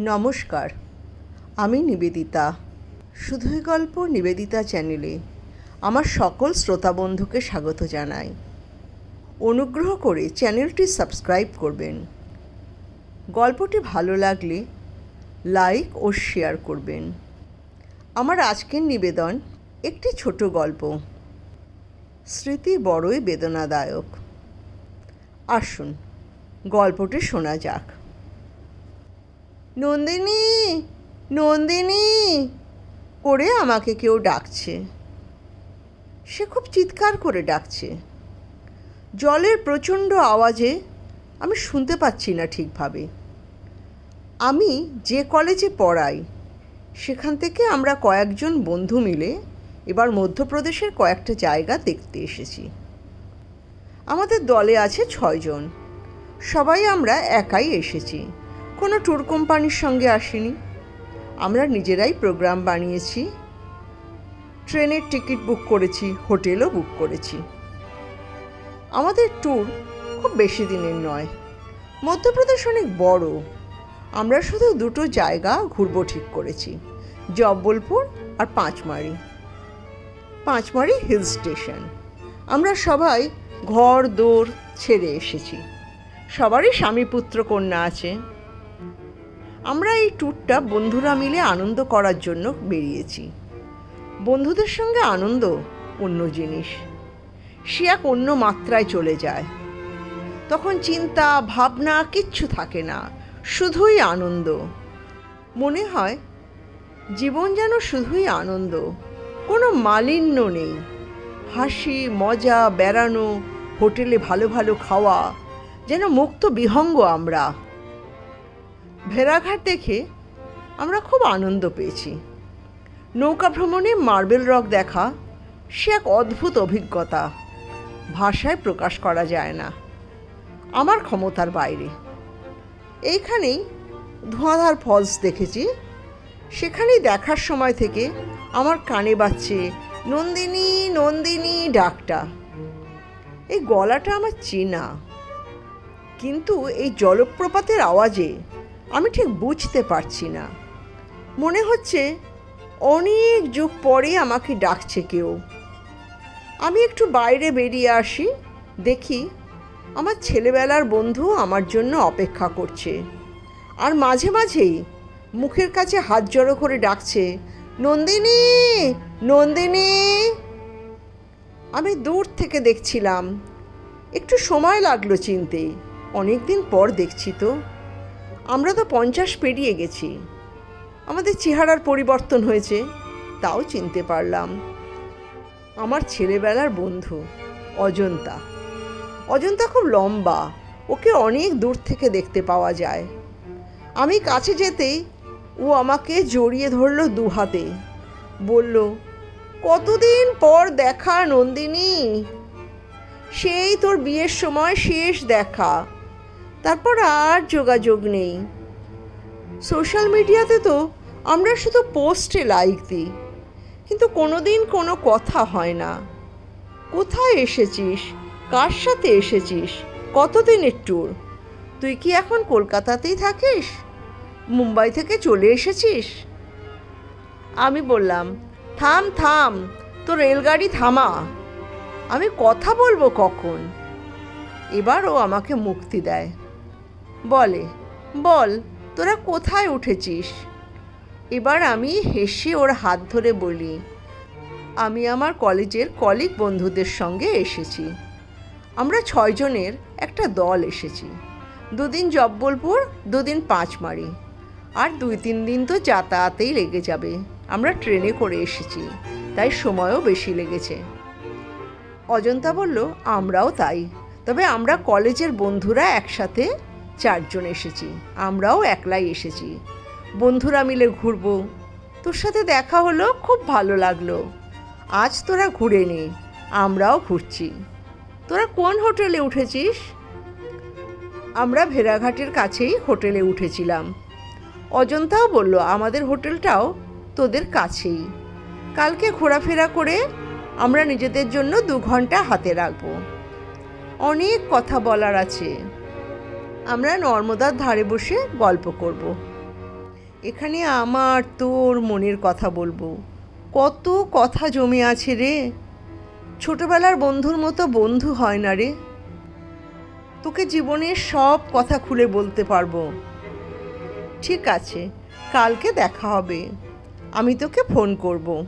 নমস্কার, আমি নিবেদিতা। শুধুই গল্প নিবেদিতা চ্যানেলে আমার সকল শ্রোতা বন্ধুকে স্বাগত জানাই। অনুগ্রহ করে চ্যানেলটি সাবস্ক্রাইব করবেন। গল্পটি ভালো লাগলে লাইক ও শেয়ার করবেন। আমার আজকের নিবেদন একটি ছোট গল্প। স্মৃতি বড়ই বেদনাদায়ক। আসুন, গল্পটি শোনা যাক। নন্দিনী নন্দিনী করে আমাকে কেউ ডাকছে। সে খুব চিৎকার করে ডাকছে। জলের প্রচণ্ড আওয়াজে আমি শুনতে পাচ্ছি না ঠিকভাবে। আমি যে কলেজে পড়াই, সেখান থেকে আমরা কয়েকজন বন্ধু মিলে এবার মধ্যপ্রদেশের কয়েকটা জায়গা দেখতে এসেছি। আমাদের দলে আছে ছয়জন। সবাই আমরা একাই এসেছি। কোনো ট্যুর কোম্পানির সঙ্গে আসিনি। আমরা নিজেরাই প্রোগ্রাম বানিয়েছি। ট্রেনের টিকিট বুক করেছি, হোটেলও বুক করেছি। আমাদের ট্যুর খুব বেশি দিনের নয়। মধ্যপ্রদেশ অনেক বড়। আমরা শুধু দুটো জায়গা ঘুরবো ঠিক করেছি, জব্বলপুর আর পাঁচমারি। Pachmarhi hill station. আমরা সবাই ঘর দৌড় ছেড়ে এসেছি। সবারই স্বামী পুত্র কন্যা আছে। আমরা এই ট্যুরটা বন্ধুরা মিলে আনন্দ করার জন্য বেরিয়েছি। বন্ধুদের সঙ্গে আনন্দ অন্য জিনিস। সে এক অন্য মাত্রায় চলে যায়। তখন চিন্তা, ভাবনা কিচ্ছু থাকে না, শুধুই আনন্দ। মনে হয়, জীবন যেন শুধুই আনন্দ, কোনো মালিন্য নেই। হাসি, মজা, বেড়ানো, হোটেলে ভালো ভালো খাওয়া, যেন মুক্ত বিহঙ্গ আমরা। ভেড়াঘাট দেখে আমরা খুব আনন্দ পেয়েছি। নৌকা ভ্রমণে মার্বেল রক দেখা, সে এক অদ্ভুত অভিজ্ঞতা ভাষায় প্রকাশ করা যায় না। আমার ক্ষমতার বাইরে। এইখানেই ধোঁয়াধার ফলস দেখেছি। সেখানেই দেখার সময় থেকে আমার কানে বাজছে, নন্দিনী নন্দিনী ডাকটা। এই গলাটা আমার চেনা। কিন্তু এই জলপ্রপাতের আওয়াজে আমি ঠিক বুঝতে পারছি না। মনে হচ্ছে অনেক যুগ পরে আমাকে ডাকছে কেউ। আমি একটু বাইরে বেরিয়ে আসি, দেখি আমার ছেলেবেলার বন্ধু আমার জন্য অপেক্ষা করছে। আর মাঝে মাঝেই মুখের কাছে হাত জড়ো করে ডাকছে, নন্দিনী নন্দিনী! আমি দূর থেকে দেখছিলাম, একটু সময় লাগল চিনতে। অনেক দিন পর দেখছি তো। আমরা তো পঞ্চাশ পেরিয়ে গেছি। আমাদের চেহারার পরিবর্তন হয়েছে, তাও চিনতে পারলাম। আমার ছেলেবেলার বন্ধু, অজন্তা। অজন্তা খুব লম্বা, ওকে অনেক দূর থেকে দেখতে পাওয়া যায়। আমি কাছে যেতেই ও আমাকে জড়িয়ে ধরলো দু হাতে বলল, কতদিন পর দেখা, নন্দিনী? সেই তোর বিয়ের সময় শেষ দেখা। তারপর আর যোগাযোগ নেই। সোশ্যাল মিডিয়াতে তো আমরা শুধু পোস্টে লাইক দিই, কিন্তু কোনো দিন কোনো কথা হয় না। কোথায় এসেছিস? কার সাথে এসেছিস? কতদিনের ট্যুর তুই কি এখন কলকাতাতেই থাকিস? মুম্বাই থেকে চলে এসেছিস? আমি বললাম, থাম থাম তো রেলগাড়ি থামা। আমি কথা বলব কখন? এবার ও আমাকে মুক্তি দেয়। বলে, বল, তোরা কোথায় উঠেছিস? এবার আমি হেসে ওর হাত ধরে বলি, আমি আমার কলেজের কলিগ বন্ধুদের সঙ্গে এসেছি। আমরা ছয়জনের একটা দল এসেছি। দুদিন জব্বলপুর, দুদিন পাঁচমারি। আর দুই তিন দিন তো যাতায়াতেই লেগে যাবে। আমরা ট্রেনে করে এসেছি, তাই সময়ও বেশি লেগেছে। অজন্তা বলল, আমরাও তাই। তবে আমরা কলেজের বন্ধুরা একসাথে চারজন এসেছি, আমরাও একলাই এসেছি। বন্ধুরা মিলে ঘুরবো। তোর সাথে দেখা হলো, খুব ভালো লাগল। আজ তোরা ঘুরে নে, আমরাও ঘুরছি। তোরা কোন হোটেলে উঠেছিস? আমরা ভেড়াঘাটের কাছেই হোটেলে উঠেছিলাম। অজন্তাও বলল, আমাদের হোটেলটাও তোদের কাছেই। কালকে ঘোরাফেরা করে আমরা নিজেদের জন্য দু ঘণ্টা হাতে রাখব। অনেক কথা বলার আছে। আমরা নর্মদার ধারে বসে গল্প করব। এখানে আমার তোর মনের কথা বলব। কত কথা জমে আছে রে। ছোটবেলার বন্ধুর মতো বন্ধু হয় না রে। তোকে জীবনের সব কথা খুলে বলতে পারব। ঠিক আছে, কালকে দেখা হবে। আমি তোকে ফোন করব।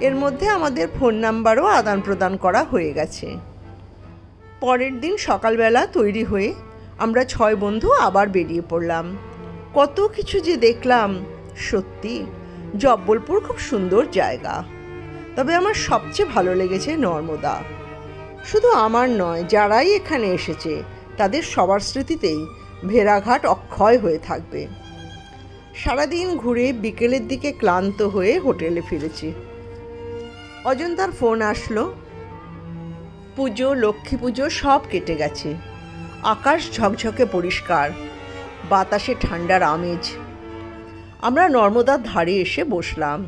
এর মধ্যে আমাদের ফোন নাম্বারও আদান প্রদান করা হয়ে গেছে। পরের দিন সকালবেলা তৈরি হয়ে আমরা ছয় বন্ধু আবার বেরিয়ে পড়লাম। কত কিছু যে দেখলাম, সত্যি জব্বলপুর খুব সুন্দর জায়গা। তবে আমার সবচেয়ে ভালো লেগেছে নর্মদা। শুধু আমার নয়, যারাই এখানে এসেছে, তাদের সবার স্মৃতিতেই ভেড়াঘাট অক্ষয় হয়ে থাকবে। সারাদিন ঘুরে বিকেলের দিকে ক্লান্ত হয়ে হোটেলে ফিরেছি। অজন্তার ফোন আসলো, পুজো, লক্ষ্মী পুজো সব কেটে গেছে। আকাশ ঝকঝকে পরিষ্কার, বাতাসে ঠান্ডার আমেজ। আমরা নর্মদার ধারে এসে বসলাম।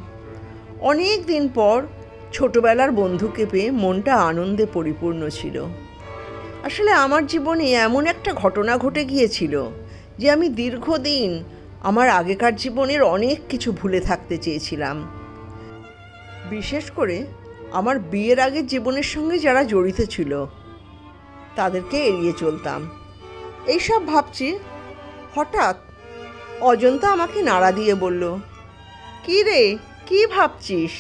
অনেক দিন পর ছোটবেলার বন্ধুকে পেয়ে মনটা আনন্দে পরিপূর্ণ ছিল। আসলে আমার জীবনে এমন একটা ঘটনা ঘটে গিয়েছিল যে আমি দীর্ঘদিন আমার আগেকার জীবনের অনেক কিছু ভুলে থাকতে চেয়েছিলাম। বিশেষ করে আমার বিয়ের আগের জীবনের সঙ্গে যারা জড়িত ছিল তাদেরকে এড়িয়ে চলতাম। এইসব ভাবছি, হঠাৎ অজন্তা আমাকে নাড়া দিয়ে বলল, কি রে, কি ভাবছিস?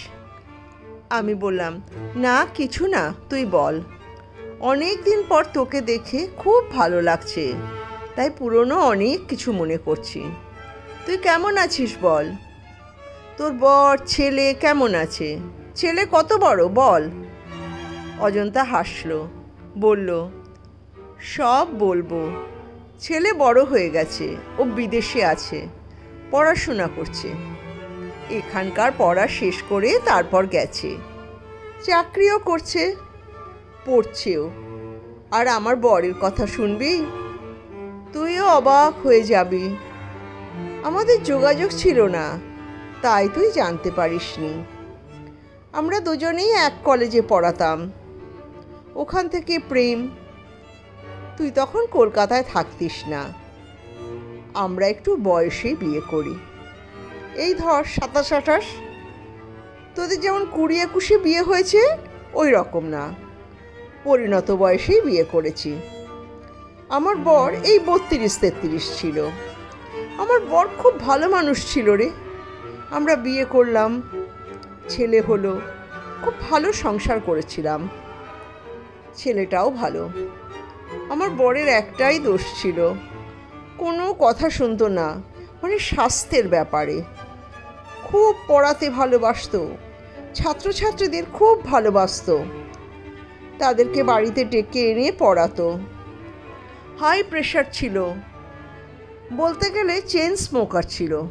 আমি বললাম, না, কিছু না, তুই বল। অনেক দিন পর তোকে দেখে খুব ভালো লাগছে, তাই পুরনো অনেক কিছু মনে করছি। তুই কেমন আছিস বল? তোর বর, ছেলে কেমন আছে? ছেলে কত বড়, বল? অজন্তা হাসলো, বলল সব বলব। ছেলে বড় হয়ে গেছে, ও বিদেশে আছে, পড়াশোনা করছে। এখানকার পড়া শেষ করে তারপর গেছে। চাকরিও করছে, পড়ছেও। আর আমার বরের কথা শুনবি? তুইও অবাক হয়ে যাবি। আমাদের যোগাযোগ ছিল না, তাই তুই জানতে পারিসনি। আমরা দুজনেই এক কলেজে পড়াতাম। ওখান থেকে প্রেম তুই তখন কলকাতায় থাকতিস না। আমরা একটু বয়সে বিয়ে করি। এই ধর সাতাশ আঠাশ। তোদের যেমন কুড়ি একুশে বিয়ে হয়েছে, ওই রকম না। পরিণত বয়সেই বিয়ে করেছি। আমার বর এই বত্রিশ তেত্রিশ ছিল। আমার বর খুব ভালো মানুষ ছিল রে। আমরা বিয়ে করলাম, ছেলে হলো, খুব ভালো সংসার করেছিলাম। ছেলেটাও ভালো। আমার বরের একটাই দোষ ছিল। কোনো কথা শুনতো না মানে স্বাস্থ্যের ব্যাপারে। খুব পড়াতে ভালোবাসতো, ছাত্রছাত্রীদের খুব ভালোবাসতো। তাদেরকে বাড়িতে ডেকে এনে পড়াতো। হাই প্রেশার ছিল। বলতে গেলে চেন স্মোকার ছিল।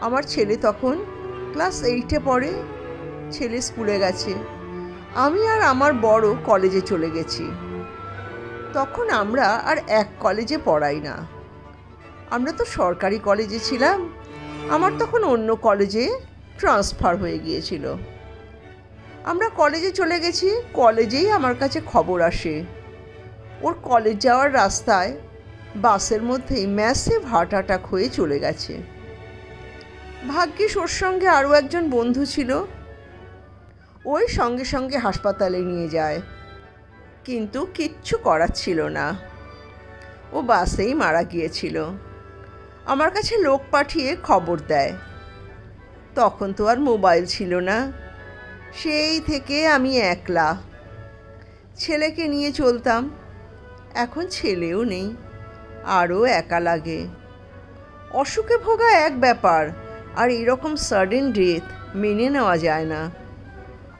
আমার ছেলে তখন ক্লাস এইটে পড়ে, ছেলে স্কুলে গেছে। আমি আর আমার বড় কলেজে চলে গেছি। তখন আমরা আর এক কলেজে পড়াই না। আমরা তো সরকারি কলেজে ছিলাম। আমার তখন অন্য কলেজে ট্রান্সফার হয়ে গিয়েছিল। আমরা কলেজে চলে গেছি, কলেজেই আমার কাছে খবর আসে। ওর কলেজ যাওয়ার রাস্তায় বাসের মধ্যেই ম্যাসিভ হার্ট অ্যাটাক হয়ে চলে গেছে। ভাগ্যিস ওর সঙ্গে আরও একজন বন্ধু ছিল। ওই সঙ্গে সঙ্গে হাসপাতালে নিয়ে যায়। কিন্তু কিচ্ছু করার ছিল না। ও বাসেই মারা গিয়েছিল। আমার কাছে লোক পাঠিয়ে খবর দেয়। তখন তো আর মোবাইল ছিল না। সেই থেকে আমি একলা। ছেলেকে নিয়ে চলতাম। এখন ছেলেও নেই। আরও একা লাগে। অসুখে ভোগা এক ব্যাপার, আর এরকম সাডেন ডেথ মেনে নেওয়া যায় না।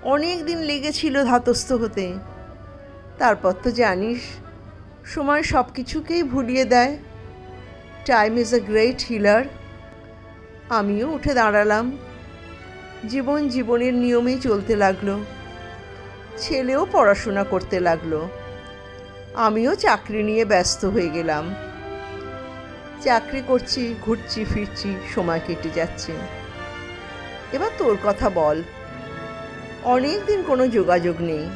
অনেক দিন লেগেছিল ধাতস্থ হতে। তারপর তো জানিস, সময় সব কিছুকেই ভুলিয়ে দেয়। Time is a great healer আমিও উঠে দাঁড়ালাম। জীবন জীবনের নিয়মেই চলতে লাগল। ছেলেও পড়াশোনা করতে লাগল। আমিও চাকরি নিয়ে ব্যস্ত হয়ে গেলাম। চাকরি করছি, ঘুরছি, ফিরছি, সময় কেটে যাচ্ছে। এবার তোর কথা বল। অনেক দিন কোনো যোগাযোগ নেই।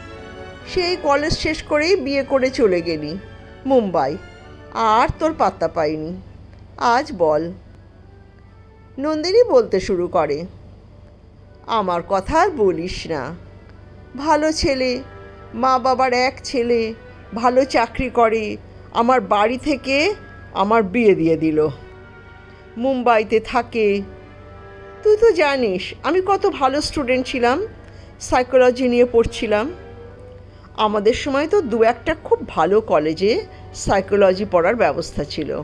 সেই কলেজ শেষ করেই বিয়ে করে চলে গেলি, মুম্বাই। আর তোর পাত্তা পাইনি। আজ বল। নন্দিনী বলতে শুরু করে, আমার কথা আর বলিস না। ভালো ছেলে মা বাবার এক ছেলে, ভালো চাকরি করে, আমার বাড়ি থেকে আমার বিয়ে দিয়ে দিল। মুম্বাইতে থাকে। তুই তো জানিস, আমি কত ভালো স্টুডেন্ট ছিলাম, সাইকোলজি নিয়ে পড়ছিলাম। আমাদের সময় তো দু একটা খুব ভালো কলেজে সাইকোলজি পড়ার ব্যবস্থা ছিল।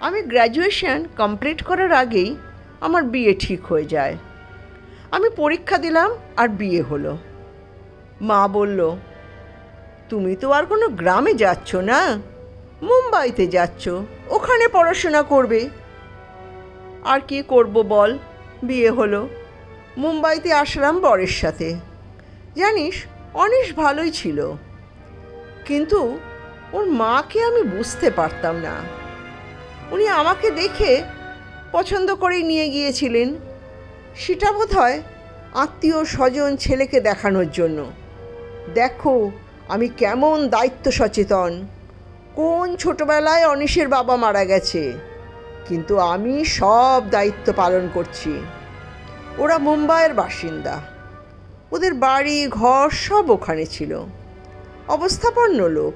আমি গ্র্যাজুয়েশন কমপ্লিট করার আগেই আমার বিয়ে ঠিক হয়ে যায়। আমি পরীক্ষা দিলাম আর বিয়ে হলো। মা বলল, তুমি তো আর কোনো গ্রামে যাচ্ছ না, মুম্বাইতে যাচ্ছ, ওখানে পড়াশোনা করবে। আর কি করব বল বিয়ে হলো। মুম্বাইতে আসলাম বরের সাথে। জানিস অনিশ ভালোই ছিল। কিন্তু ওর মাকে আমি বুঝতে পারতাম না। উনি আমাকে দেখে পছন্দ করেই নিয়ে গিয়েছিলেন। সেটা বোধ হয় আত্মীয় স্বজন ছেলেকে দেখানোর জন্য। দেখো আমি কেমন দায়িত্ব সচেতন। কোন ছোটবেলায় অনিশের বাবা মারা গেছে। কিন্তু আমি সব দায়িত্ব পালন করছি। ওরা মুম্বাইয়ের বাসিন্দা। ওদের বাড়ি, ঘর সব ওখানে ছিল। অবস্থাপন্ন লোক।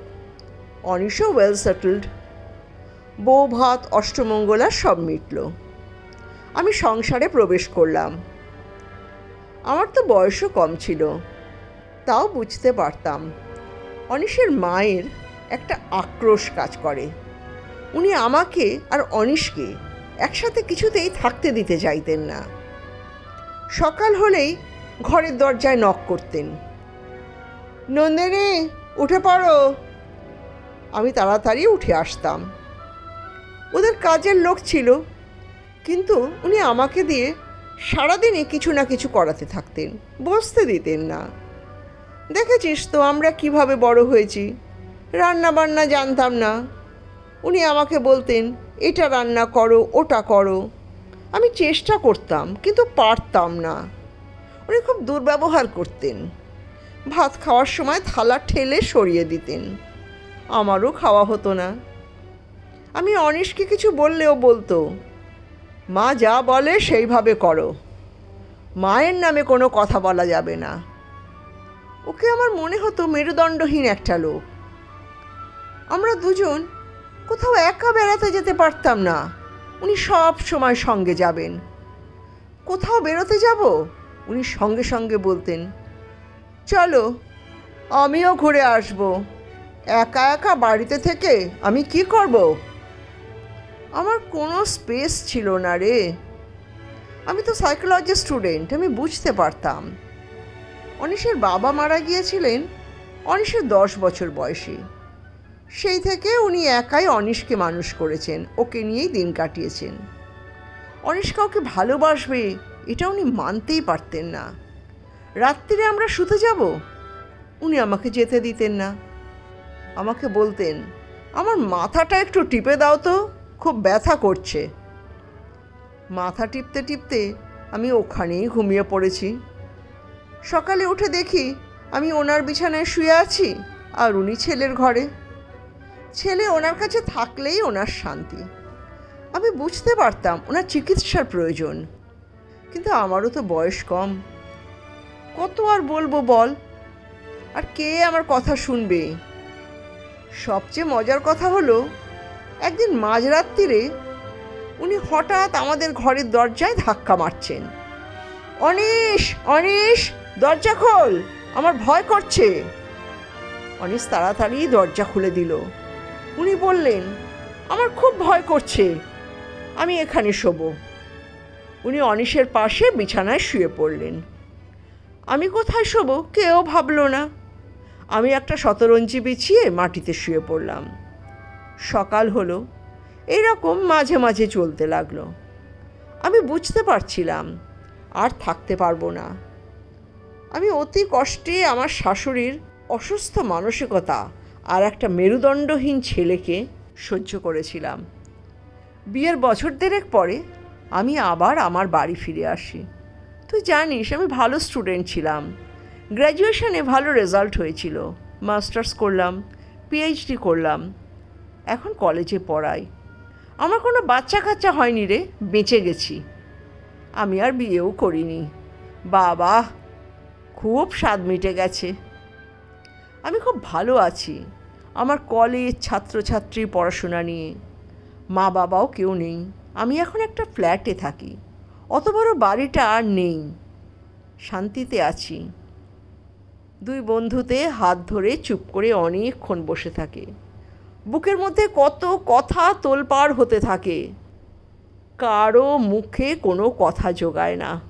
অনিশও ওয়েল সেটেলড বউ, ভাত, অষ্টমঙ্গলা সব মিটল। আমি সংসারে প্রবেশ করলাম। আমার তো বয়সও কম ছিল। তাও বুঝতে পারতাম। অনিশের মায়ের একটা আক্রোশ কাজ করে। উনি আমাকে আর অনিশকে একসাথে কিছুতেই থাকতে দিতে চাইতেন না। সকাল হলেই ঘরের দরজায় নক করতেন। নন্দিনী, উঠে পড়ো। আমি তাড়াতাড়ি উঠে আসতাম। ওদের কাজের লোক ছিল, কিন্তু উনি আমাকে দিয়ে সারাদিনই কিছু না কিছু করাতে থাকতেন, বসতে দিতেন না। দেখেছিস তো আমরা কীভাবে বড় হয়েছি রান্না বান্না জানতাম না। উনি আমাকে বলতেন, এটা রান্না করো, ওটা করো। আমি চেষ্টা করতাম, কিন্তু পারতাম না। উনি খুব দুর্ব্যবহার করতেন। ভাত খাওয়ার সময় থালা ঠেলে সরিয়ে দিতেন। আমারও খাওয়া হতো না। আমি অনিশকে কিছু বললেও বলতো, মা যা বলে সেইভাবে করো। মায়ের নামে কোনো কথা বলা যাবে না। ওকে আমার মনে হতো মেরুদণ্ডহীন একটা লোক। আমরা দুজন কোথাও একা বেড়াতে যেতে পারতাম না। উনি সব সময় সঙ্গে যাবেন। কোথাও বেরোতে যাব? উনি সঙ্গে সঙ্গে বলতেন, চলো, আমিও ঘুরে আসব। একা একা বাড়িতে থেকে আমি কি করব? আমার কোনো স্পেস ছিল না রে। আমি তো সাইকোলজি স্টুডেন্ট, আমি বুঝতে পারতাম। অনিশের বাবা মারা গিয়েছিলেন অনিশের দশ বছর বয়সে। সেই থেকে উনি একাই অনিশকে মানুষ করেছেন, ওকে নিয়েই দিন কাটিয়েছেন। অনিশ কাউকে ভালোবাসবে এটা উনি মানতেই পারতেন না। রাত্রিরে আমরা শুতে যাব? উনি আমাকে যেতে দিতেন না। আমাকে বলতেন, আমার মাথাটা একটু টিপে দাও তো, খুব ব্যথা করছে। মাথা টিপতে টিপতে আমি ওখানেই ঘুমিয়ে পড়েছি। সকালে উঠে দেখি আমি ওনার বিছানায় শুয়ে আছি আর উনি ছেলের ঘরে। ছেলে ওনার কাছে থাকলেই ওনার শান্তি। আমি বুঝতে পারতাম ওনার চিকিৎসার প্রয়োজন। কিন্তু আমারও তো বয়স কম। কত আর বলব বল? আর কে আমার কথা শুনবে? সবচেয়ে মজার কথা হলো, একদিন মাঝরাত্রিরে উনি হঠাৎ আমাদের ঘরের দরজায় ধাক্কা মারছেন। অনিশ অনিশ, দরজা খোল, আমার ভয় করছে। অনিশ তাড়াতাড়ি দরজা খুলে দিল। উনি বললেন, আমার খুব ভয় করছে, আমি এখানে শোবো। উনি অনিশের পাশে বিছানায় শুয়ে পড়লেন। আমি কোথায় শোবো? কেউ ভাবলো না। আমি একটা শতরঞ্জি বিছিয়ে মাটিতে শুয়ে পড়লাম। সকাল হলো। এইরকম মাঝে মাঝে চলতে লাগল। আমি বুঝতে পারছিলাম, আর থাকতে পারব না। আমি অতি কষ্টে আমার শাশুড়ির অসুস্থ মানসিকতা আর একটা মেরুদণ্ডহীন ছেলেকে সহ্য করেছিলাম। বিয়ের বছর দেড়েক পরে আমি আবার আমার বাড়ি ফিরে আসি। তুই জানিস, আমি ভালো স্টুডেন্ট ছিলাম। গ্র্যাজুয়েশনে ভালো রেজাল্ট হয়েছিল। মাস্টার্স করলাম পিএইচডি করলাম। এখন কলেজে পড়াই। আমার কোনো বাচ্চা কাচ্চা হয়নি রে, বেঁচে গেছি। আমি আর বিয়েও করিনি। বাবা, খুব স্বাদ মিটে গেছে। আমি খুব ভালো আছি। আমার কলেজ ছাত্রছাত্রী পড়াশোনা নিয়ে। মা বাবাও কেউ নেই। আমি এখন একটা ফ্ল্যাটে থাকি। অত বড় বাড়িটা আর নেই। শান্তিতে আছি। দুই বন্ধুতে হাত ধরে চুপ করে অনেকক্ষণ বসে থাকে। বুকের মধ্যে কত কথা তোলপাড় হতে থাকে। কারও মুখে কোনো কথা জোগায় না।